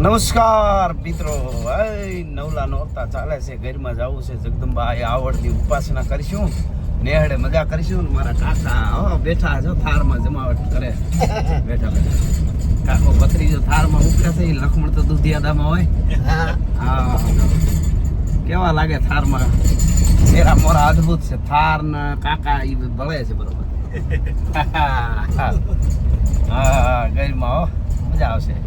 નમસ્કાર મિત્રો નવલા નોરતા ચાલે છે ઘરમાં જવું છે જગદંબા એ આવડની ઉપાસના કરીશું નેહડે મજા કરીશું ને મારા કાકા હો બેઠા જો થારમાં જમાવટ કરે બેઠા બેઠા કાકો પથરી જો થારમાં ઉપડે છે લખમણ તો દુધિયાદામાં હોય હા કેવા લાગે થારમાં શેરા મોરા અદ્ભુત છે થાર ને કાકા એ ભળે છે બરોબર હા ઘરમાં હો મજા આવશે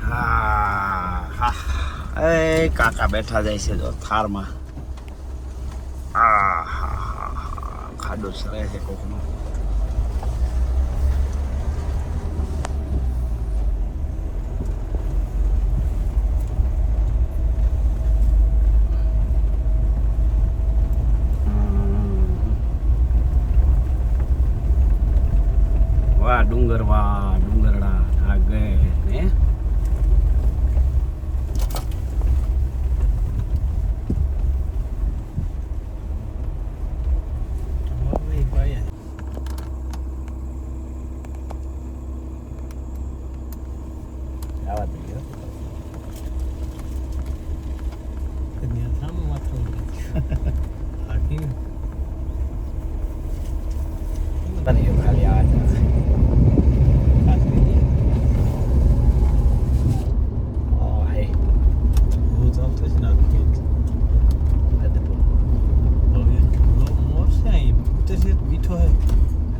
હા હા એ કાકા બેઠા જાય છે જો થારમાં. હા હા હા ખાડો સરે છે કોકનો. વાહ ડુંગર વાહ ડુંગરડા આ ગયે ને આવા દઈએ હો. બની ગયું ખાલી આ જ. ઓ, હે.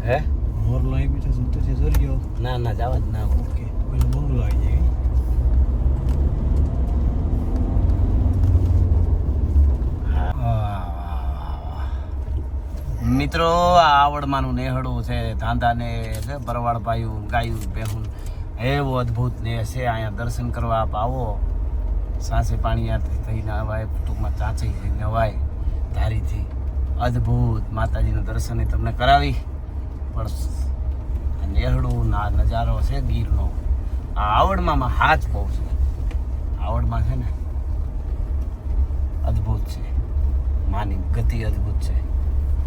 હે ના ના જવા જ ના મિત્રો, આ આવડમાંનું નેહડું છે, ધાંધાને છે બરવાડ પાયું ગાયું બેહું એવો અદ્ભુત ને છે, અહીંયા દર્શન કરવા આપ આવો. સાસે પાણીયાથી થઈને અવાય ટૂંકમાં ચાંચી થઈને અવાય ધારીથી. અદ્ભુત માતાજીનું દર્શન તમને કરાવી. પણ નેહડું ના નજારો છે, ગીરનો. આ આવડમાં હાથ બહુ છે. આવડમાં છે ને, અદ્ભુત છે. માની ગતિ અદ્ભુત છે.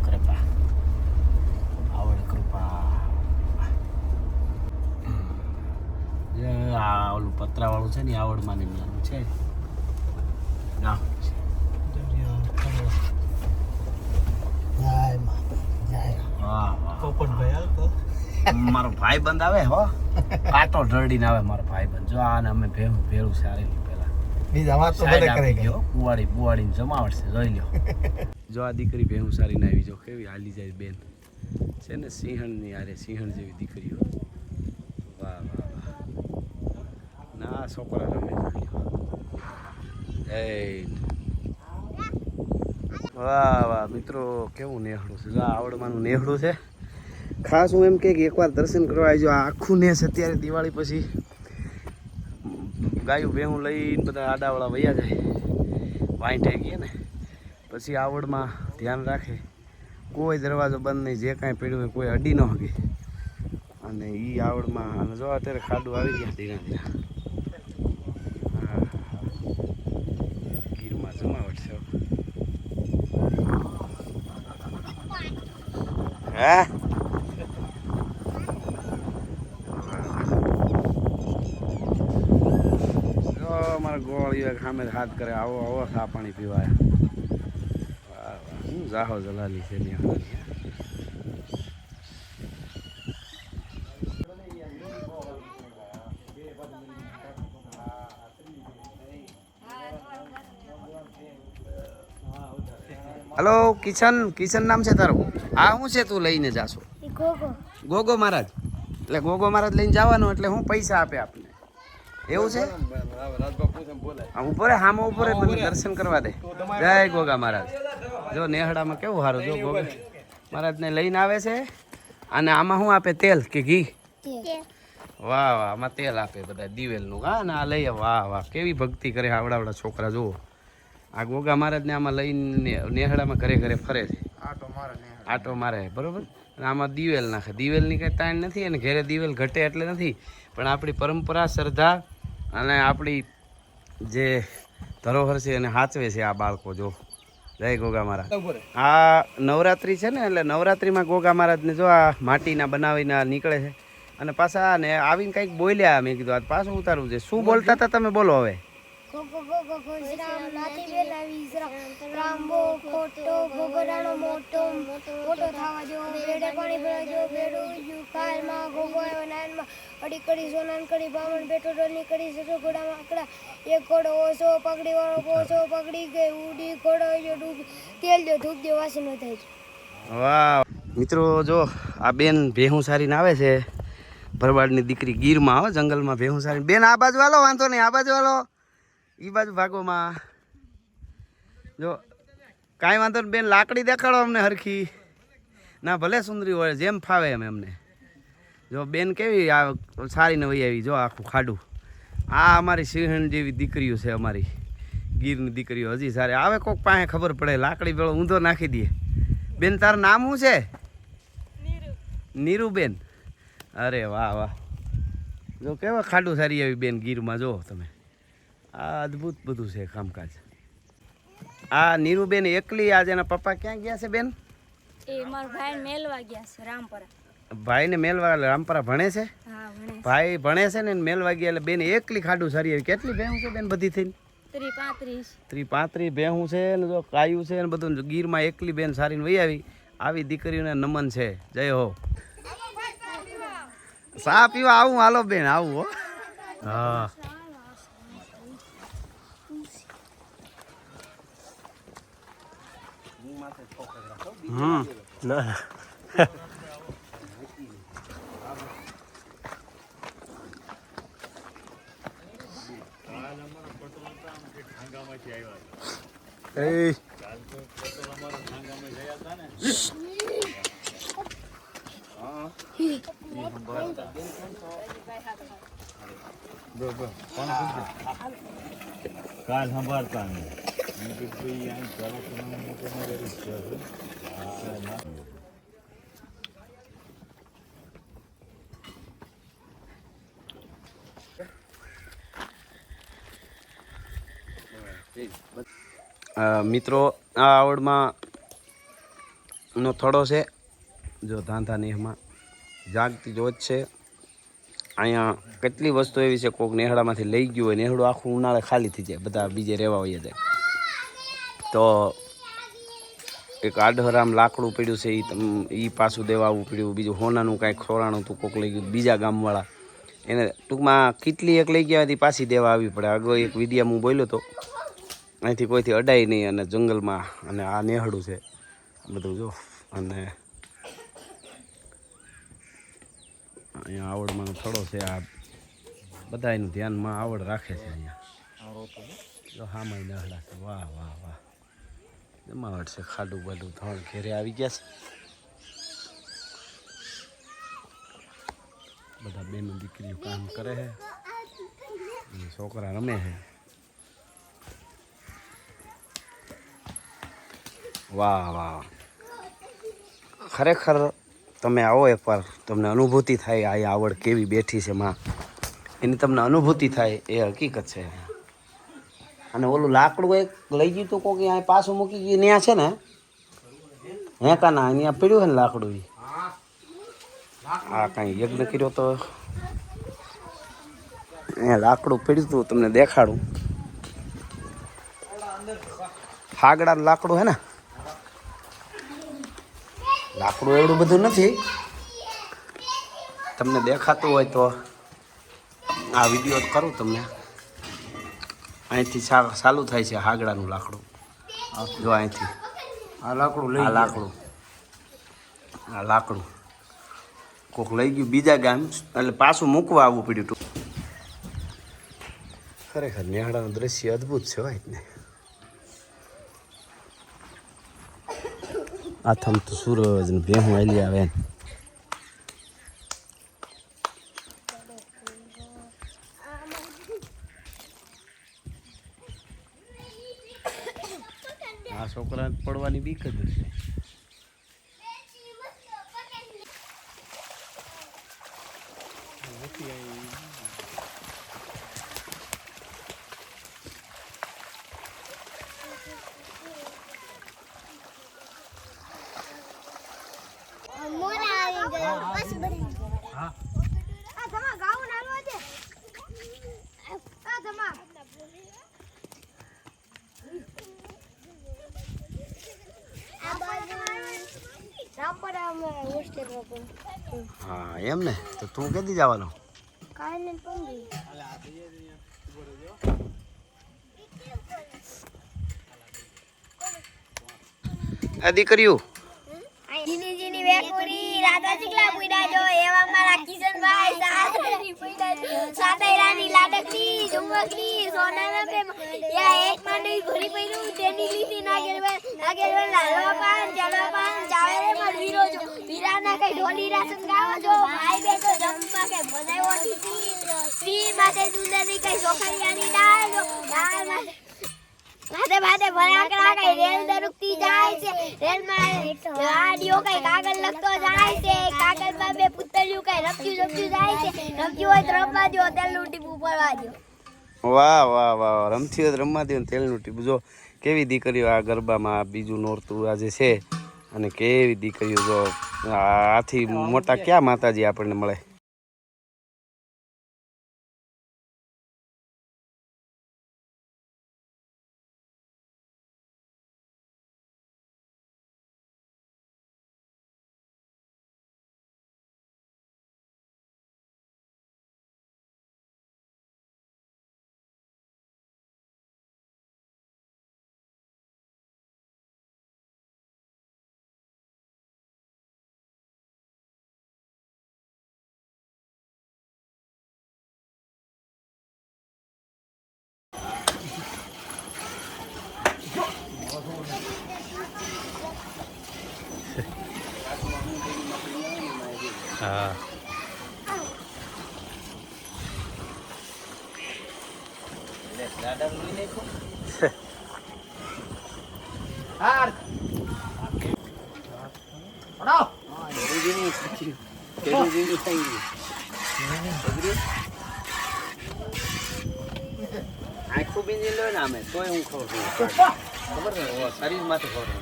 કૃપા આવડ કૃપા આ ઓલું પતરાવાળું છે ને આવડમાં નિમલાનું છે ના મારો ભાઈ બંધ આવે હો કાટો ઢળીને આવે મારો ભાઈ બંધ જો આને અમે ભેળું ભેળું સારી પેલા સાઈડ આપી દ્યો. કુવાડી બુવાડીને જમાવટ છે જોઈ લ્યો જો આ દીકરી ભેહું સારીને આવી જો, કેવી હાલી જાય બેન. છે ને સિંહણની આરે સિંહણ જેવી દીકરીઓ વાહ વાહ વાહ. ના છોકરા રમે એ વાહ વાહ, મિત્રો, કેવું નેહડું છે. જો આ આવડમાંનું નેહડું છે. ખાસ હું એમ કે એકવાર દર્શન કરવા આવજો. આ આખું નેસ અત્યારે દિવાળી પછી ગાયું ભેહું લઈને બધા આડાવાળા વયા જાય. વાંટે ગયા ને. પછી આવડમાં ધ્યાન રાખે. કોઈ દરવાજો બંધ નહીં, જે કાંઈ પડ્યું હોય કોઈ અડી ન હગે અને એ આવડમાં, અને જો અત્યારે ખાડું આવી ગયા ધીરા ધીરા. ગીરમાં જમાવટ છે હે. ગોળીઓ સામે હાથ કરે, આવો આવો સા પાણી પીવાય. હું જાહો જલાલી છે હલો કિશન કિશન નામ છે તારું? આ શું છે તું લઈને જાશો ગોગો. મહારાજ. એટલે ગોગો મહારાજ લઈને જવાનું એટલે હું પૈસા આપે આપને. એવું છે? હા, ઉપર હામો ઉપર મને દર્શન કરવા દે. જય ગોગા મહારાજ. જો નેહડામાં કેવું સારું જો ગોગા મહારાજને લઈને આવે છે. અને આમાં શું આપે? તેલ કે ઘી? વાહ વાહ આમાં તેલ આપે બધા દિવેલનું. હા ને આ લઈએ વાહ વાહ કેવી ભક્તિ કરે આવડાવડા છોકરા જુઓ. આ ગોગા મહારાજને આમાં લઈને નેહડામાં ઘરે ઘરે ફરે છે. આટો મારે બરોબર? અને આમાં દિવેલ નાખે. દિવેલની કંઈ તાણ નથી અને ઘરે દિવેલ ઘટે એટલે નથી. પણ આપણી પરંપરા શ્રદ્ધા અને આપણી જે ધરોહર છે એને સાચવે છે આ બાળકો જો જય ગોગા મહારાજ આ નવરાત્રી છે ને એટલે નવરાત્રીમાં ગોગા મહારાજને જો આ માટીના બનાવીને નીકળે છે. અને પાછા ને આવીને કંઈક બોલ્યા મેં કીધું આ પાછું ઉતારવું છે. શું બોલતા હતા તમે બોલો હવે. વેલા રામબો ખોટો ગોગરાનો મોટો મોટો થવા જો બેડે પાણી ભરા જો બેડો ઉજ્યું આવ્યો નાનમાં. અડી કડી સોનાન કડી બામણ કડી સસો ઘોડામાં આકડા. એક ઘોડો ઓછો પગડી વાળો ઓછો પગડી ગઈ ઉડી ઘોડો જો ડૂબ. તેલ જો ધૂપ જે વાસી નો થાય. છે વાહ. મિત્રો જો આ બેન ભેહું સારીને આવે છે. ભરવાડની દીકરી ગીરમાં હો જંગલમાં ભેહું સારી બેન આ બાજુ વાલો વાંધો નહીં આ બાજુ હાલો. એ બાજુ ભાગોમાં. જો કાંઈ વાંધો બેન લાકડી દેખાડો અમને હરખી. ના ભલે સુંદરી હોય જેમ ફાવે એમ એમને. જો બેન કેવી આ સારીને વહી આવી જો આખું ખાડું. આ અમારી સિંહણ જેવી દીકરીઓ છે અમારી. ગીરની દીકરીઓ. હજી સારી આવે કોક પાસે ખબર પડે લાકડી પેલો ઊંધો નાખી દે. બેન તારું નામ શું છે? નીરુબેન અરે વાહ વાહ. જો કેવા ખાડું સારી આવી બેન ગીરમાં જો તમે. આ અદ્ભુત બધું છે કામકાજ. આ નીરુબેન એકલી આજે એના પપ્પા ક્યાં ગયા છે બેન? એ મારા ભાઈ મેલવા ગયા છે રામપરા. ભાઈને મેલવા રામપરા ભણે છે? હા ભાઈ ભણે છે ને મેલવા ગયા એટલે બેન એકલી ખાડું સારી આવી કેટલી ભેહું છે બેન બધી થઈને? ત્રી પાંત્રીસ. ત્રી પાંત્રી ભેહું છે ને જો કાયું છે ને બધું ગીરમાં એકલી બેન સારીને વહી આવી. આવી દીકરીઓને નમન છે. જય હો. સા પીવા આવું હાલો બેન આવું હો. હા. હમ. ના. એ. કાલ સંભાળતા નહીં. અ, મિત્રો આ આવડમાં નો થડો છે. જો ધાંધા નેહમાં જાગતી જોત છે. અહીંયા કેટલી વસ્તુ એવી છે કોઈક નેહડામાંથી લઈ ગયું હોય નેહડું આખું ઉનાળે ખાલી થઈ જાય બધા બીજે રહેવા હોઈએ જાય. તો એક આઢરામ લાકડું પડ્યું છે એ તમ એ પાછું દેવા આવવું પડ્યું બીજું હોનાનું કાંઈ ખોરાણું હતું કોક લઈ ગયું બીજા ગામવાળા. એને ટૂંકમાં કેટલી એક લઈ ગયા હતી પાછી દેવા આવી પડે. આગળ એક વિડીયા હું બોલ્યો હતો અહીંથી કોઈથી અડાય નહીં અને જંગલમાં અને આ નેહડું છે. બધું જો અને અહીંયા આવડમાં થોડો છે આ બધા એનું ધ્યાનમાં આવડ રાખે છે અહીંયા. જો હામાય નહડા વાહ વાહ વાહ. જમાવટ છે ખાડું બાડું ધણ ઘેરે આવી ગયા છે. બધા બેનો દીકરીઓ કામ કરે છે. છોકરા રમે છે. વાહ વાહ. ખરેખર તમે આવો એકવાર. તમને અનુભૂતિ થાય આ આવડ કેવી બેઠી છે માં. એની તમને અનુભૂતિ થાય એ હકીકત છે. અને ઓલું લાકડું એક લઈ ગયું તું કોક અહીંયા પાછું મૂકી ગયું ત્યાં છે ને? હે કા ના અહીંયા પીડ્યું છે ને લાકડું એ આ કાંઈ યજ્ઞ કર્યો તો. અહીંયા લાકડું પીડ્યું હતું તમને દેખાડું. ફાગડાનું લાકડું હે ને? લાકડું એવડું બધું નથી. તમને દેખાતું હોય તો આ વીડિયો કરું તમને. અહીંથી ચાલુ થાય છે હાગડાનું લાકડું. જો અહીંથી. આ લાકડું લઈ આ લાકડું. આ લાકડું. કોક લઈ ગયું બીજા ગામ એટલે પાછું મૂકવા આવવું પડ્યું તું. ખરેખર નેહાડાનું દ્રશ્ય અદ્ભુત છે ભાઈ ને. આથમ તો સૂરજ ને ભેહું આલી આવે ને. આ પડવાની બીક જ છે મોરા આવી ગયા બસ બધી અમે હોસ્ટેલમાં પણ હા એમ ને તો તું કેદી જવાનો કાલે ને પંગી આ દીકરીઓ જીની જીની વેકુરી રાધા ચીકલા પુઈડા જો એવા મારા કિશનભાઈ સાતરાની પુઈડા જો સાતૈરાની લાડકડી ઝુમકડી સોનાના પે યા એક માંડવી ભરી પઈરું તેની લીધી નાગેલવેલ નાગેલવેલ લાલવા પાન ચાલવા પાન ચાવેરે માં વીરો જો વીરાના કઈ ઢોલી રાસન ગાવો જો, ભાઈ બેટો જમવા કે બનાવ્યો ટીસી સ્ત્રી માટે સુંદરી કઈ ચોખડિયાની દાળ, જો દાળ માટે ભાતે ભાતે ભરાકડા કઈ રેલ દરુકતી જાય છે રેલમાં ગાડીઓ કઈ કાગળ લખતો જાય છે કાગળમાં બે પુતળિયું કઈ રખ્યું રખ્યું જાય છે રખ્યું હોય તો રમવા દો તેલનું ટીપું પડવા દો વાહ વાહ વાહ રમતી હોય તો રમવા દે ને તેલનું ટીપું. જો કેવી દીકરીઓ આ ગરબામાં બીજું નોરતું આજે છે. અને કેવી દીકરીઓ જો આથી મોટા ક્યાં માતાજી આપણને મળે? આખું બીજી લો ને અમે તોય હું ખબર પડે. ખબર ને શરીરમાંથી ખબર પડે.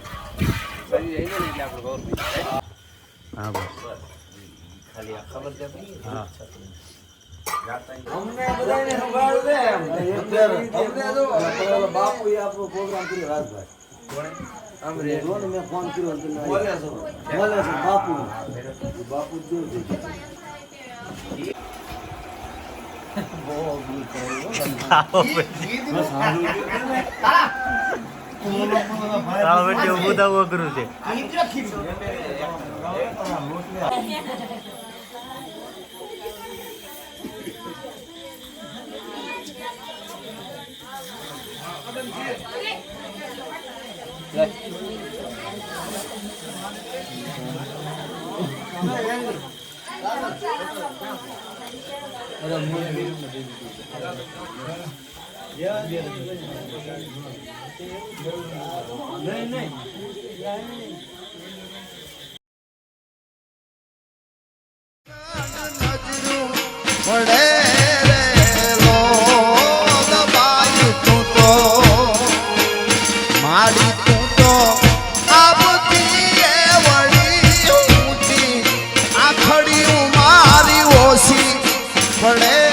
શરીર આવી જાય ને એટલે આપણે જાય. હા? બસ. ખાલી આ ખબર છે ભાઈ? હા. બાપુ આપણો પ્રોગ્રામ કર્યો રાજભાઈ. જો ને મેં ફોન કર્યો બોલે છો. બોલે છો બાપુ બાપુ જ જોયું છે. તારો બેટી અઘરું છે પડે રે તું તો મારી પડે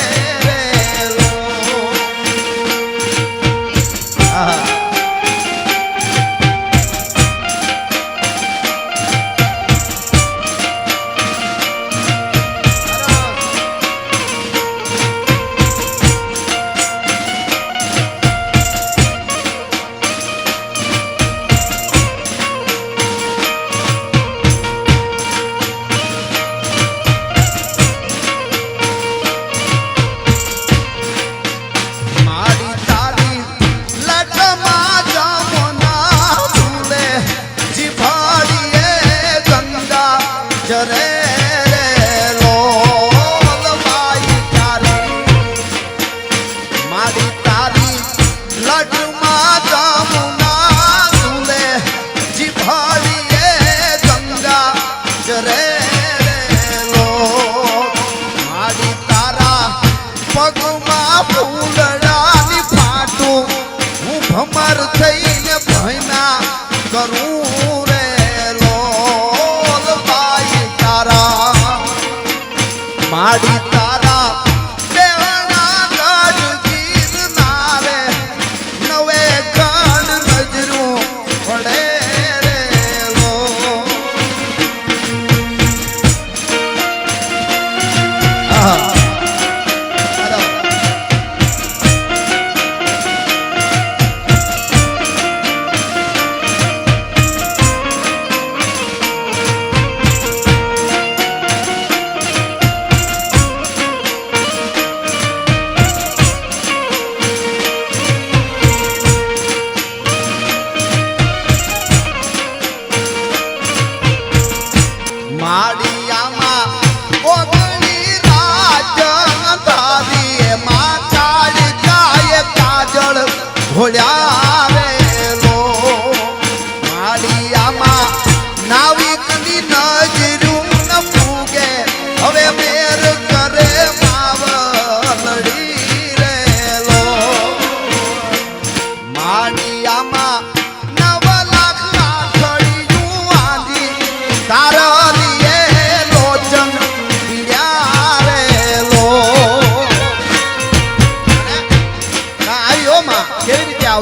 party.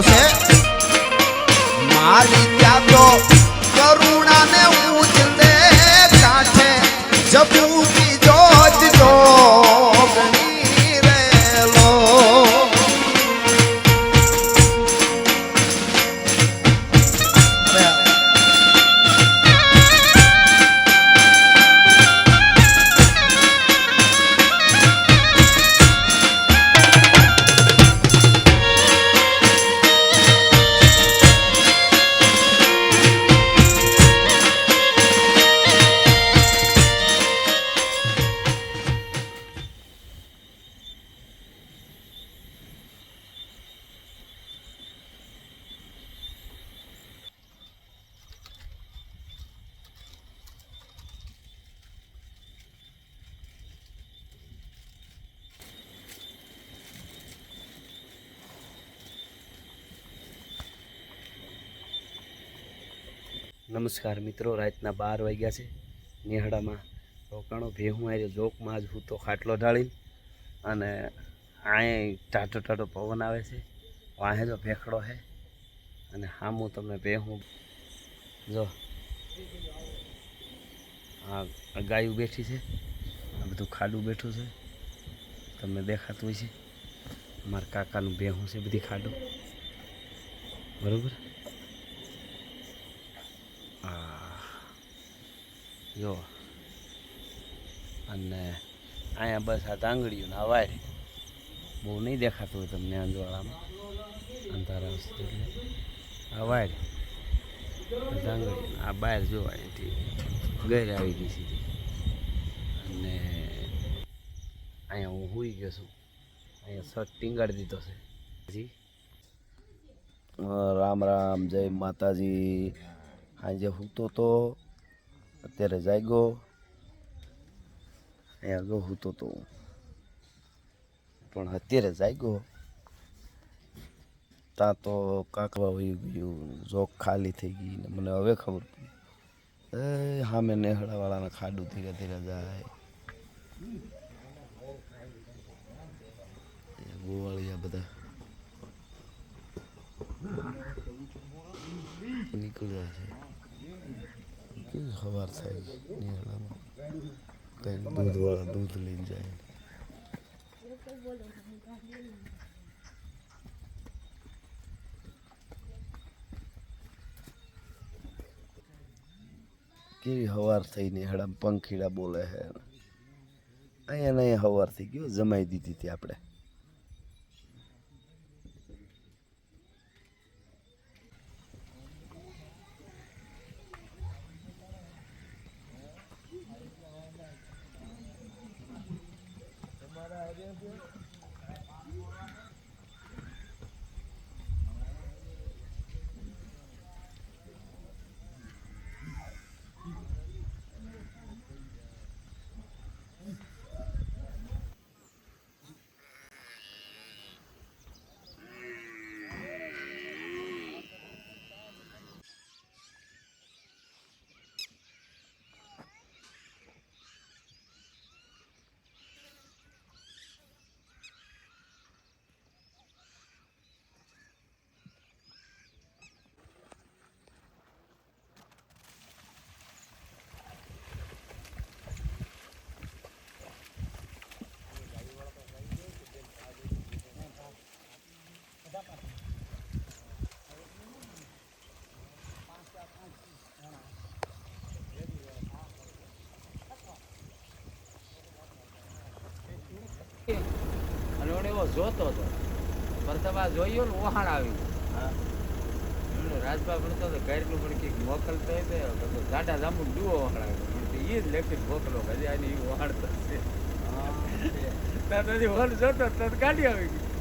કેવી રીતે નમસ્કાર મિત્રો, રાતના બાર વાગ્યા છે. નેહડામાં રોકાણો ભેહું આવી જોકમાં જ હું તો ખાટલો ઢાળીને અને અહીં ટાટો ટાટો પવન આવે છે. વાહે જો ભેખડો છે અને હામું તમને ભેહું. જો, આ ગાયું બેઠી છે. આ બધું ખાડું બેઠું છે. તમને દેખાતું હોય છે મારા કાકાનું ભેહું છે બધી ખાડું. બરાબર આ જો. અને અહીંયા બસ આ તાંગડીઓને આ વાયર બહુ નહીં દેખાતું હોય તમને અંજવાળામાં અંધારા વસ્તુ એટલે. આ વાયર તાંગડીયું આ બહાર જો અહીંથી ગેર આવી ગઈ સીધી. અને અહીંયા હું હુઈ ગયો છું. અહીંયા શર્ટ ટીંગાડી દીધો છે. જી. રામ રામ, જય માતાજી. આજે સૂતો તો અત્યારે જાગ્યો. અહીંયા ગયો હૂતો તો પણ અત્યારે જાગ્યો. ત્યાં તો કાકવા વહી ગયું, જોક ખાલી થઈ ગઈ ને મને હવે ખબર પડી. એ સામે નેહડાવાળાના ખાડું ધીરે ધીરે જાય. ગોવાળિયા બધા નીકળ્યા છે. કેવી સવાર થાય નિહાળામાં. કંઈક દૂધવાળા દૂધ લઈને જાય. કેવી હવાર થઈ નિહાળામાં? પંખીડા બોલે છે. અહીંયા નહીં હવાર થઈ ગયો જમાઈ દીધી હતી આપણે. અને ઓને એવો જોતો હતો. પરતબા જોયો ને વહાણ આવી. એમણે રાજભા ભણતો હતો ઘરનું પણ કંઈક મોકલતો હોય તો તો લાંબુ જાંબુ વહાણ ઓહણાવે એ જ લેખિત મોકલો હજી આની ઓહાણ તો છે. ત્યાં તો હજી વન જોતો તો કાઢી આવી ગઈ.